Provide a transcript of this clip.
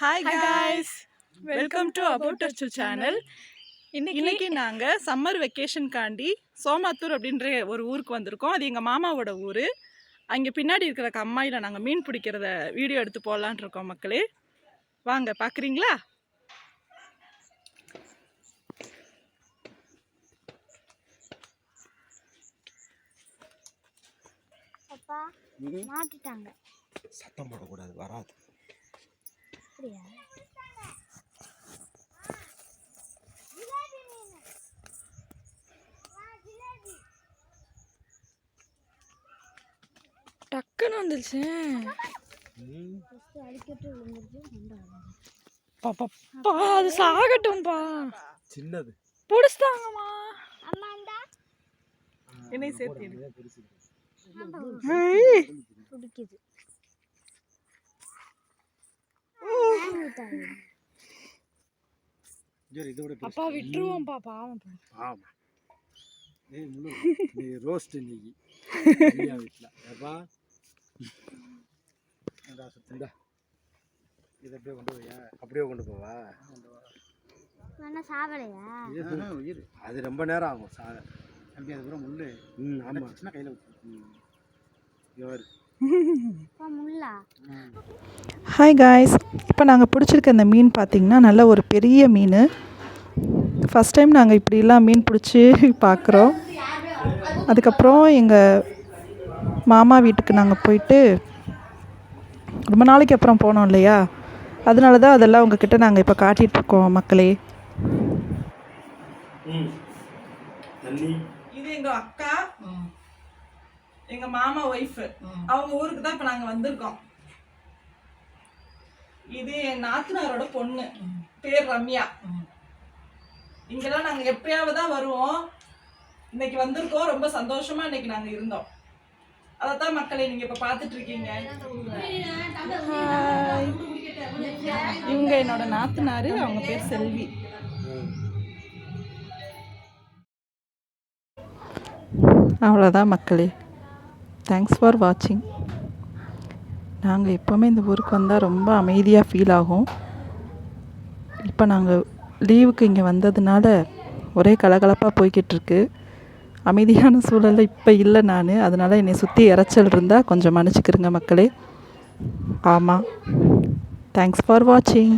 Hi guys welcome to about Achu channel இன்னைக்கு நாங்கள் summer வெக்கேஷனுக்காண்டி சோமாத்தூர் அப்படின்ற ஒரு ஊருக்கு வந்திருக்கோம். அது எங்கள் மாமாவோட ஊர். அங்கே பின்னாடி இருக்கிற கம்மாயில் நாங்கள் மீன் பிடிக்கிறத வீடியோ எடுத்து போடலான் இருக்கோம் மக்களே. வாங்க பார்க்குறீங்களா அப்பா மாட்டிட்டாங்க. சத்தம் போடக்கூடாது வராது. அப்படியா? டக்குன்னு வந்துருச்சு. ஃபஸ்ட்டு அடிக்கட்டு விழுந்துருச்சு ரெண்டாவது பாப்பா அது சாகட்டும்பா சின்னது. பிடிச்சிட்டாங்கம்மா. என்னை சேர்த்து பிடிக்குது சரி இதை விட அப்பா விட்டுருவோம்ப்பா பாவம். ஆமாம் ஏய் முழு நீ ரோஸ்ட் இன்னைக்கு. வீட்டில் ஏப்பா இந்தா சுத்தண்டா இதை அப்படியே கொண்டு போயா? அப்படியே கொண்டு போவா? வேணா சாவலையா? உயிர். அது ரொம்ப நேரம் ஆகும் சாக தம்பி அது கூட முள்ளு. ம் ஆமாம் சின்ன கையில் ம் இவர் அப்பா முள்ளா? ஹாய் காய்ஸ் இப்போ நாங்கள் பிடிச்சிருக்க இந்த மீன் பார்த்திங்கன்னா நல்ல ஒரு பெரிய மீன். ஃபஸ்ட் டைம் நாங்கள் இப்படிலாம் மீன் பிடிச்சி பார்க்குறோம் அதுக்கப்புறம் எங்கள் மாமா வீட்டுக்கு நாங்கள் போயிட்டு ரொம்ப நாளைக்கு அப்புறம் போனோம் இல்லையா? அதனால தான் அதெல்லாம் உங்ககிட்ட நாங்கள் இப்போ காட்டிகிட்ருக்கோம் மக்களே. தண்ணி இது எங்கள் அக்கா எங்கள் மாமா ஒய்ஃபு அவங்க ஊருக்கு தான் இப்போ நாங்கள் வந்திருக்கோம். இது என் நாத்தனாரோட பொண்ணு. பேர் ரம்யா. இங்கெல்லாம் நாங்கள் எப்பயாவது தான் வருவோம். இன்னைக்கு வந்திருக்கோம். ரொம்ப சந்தோஷமா இன்னைக்கு நாங்கள் இருந்தோம். அதைத்தான் மக்களை நீங்க இப்ப பாத்துட்டு இருக்கீங்க. இவங்க என்னோட நாத்தனாரு அவங்க பேர் செல்வி. அவ்வளோதான் மக்களே. தேங்க்ஸ் ஃபார் வாட்சிங் நாங்கள் எப்போவுமே இந்த ஊருக்கு வந்தால் ரொம்ப அமைதியாக ஃபீல் ஆகும். இப்போ நாங்கள் லீவுக்கு இங்கே வந்ததுனால ஒரே கலகலப்பாக போய்கிட்டுருக்கு அமைதியான சூழலில் இப்போ இல்லை நான். அதனால் என்னை சுற்றி இறைச்சல் இருந்தால் கொஞ்சம் மன்னிச்சுக்கிறங்க மக்களே. ஆமாம் தேங்க்ஸ் ஃபார் வாட்சிங்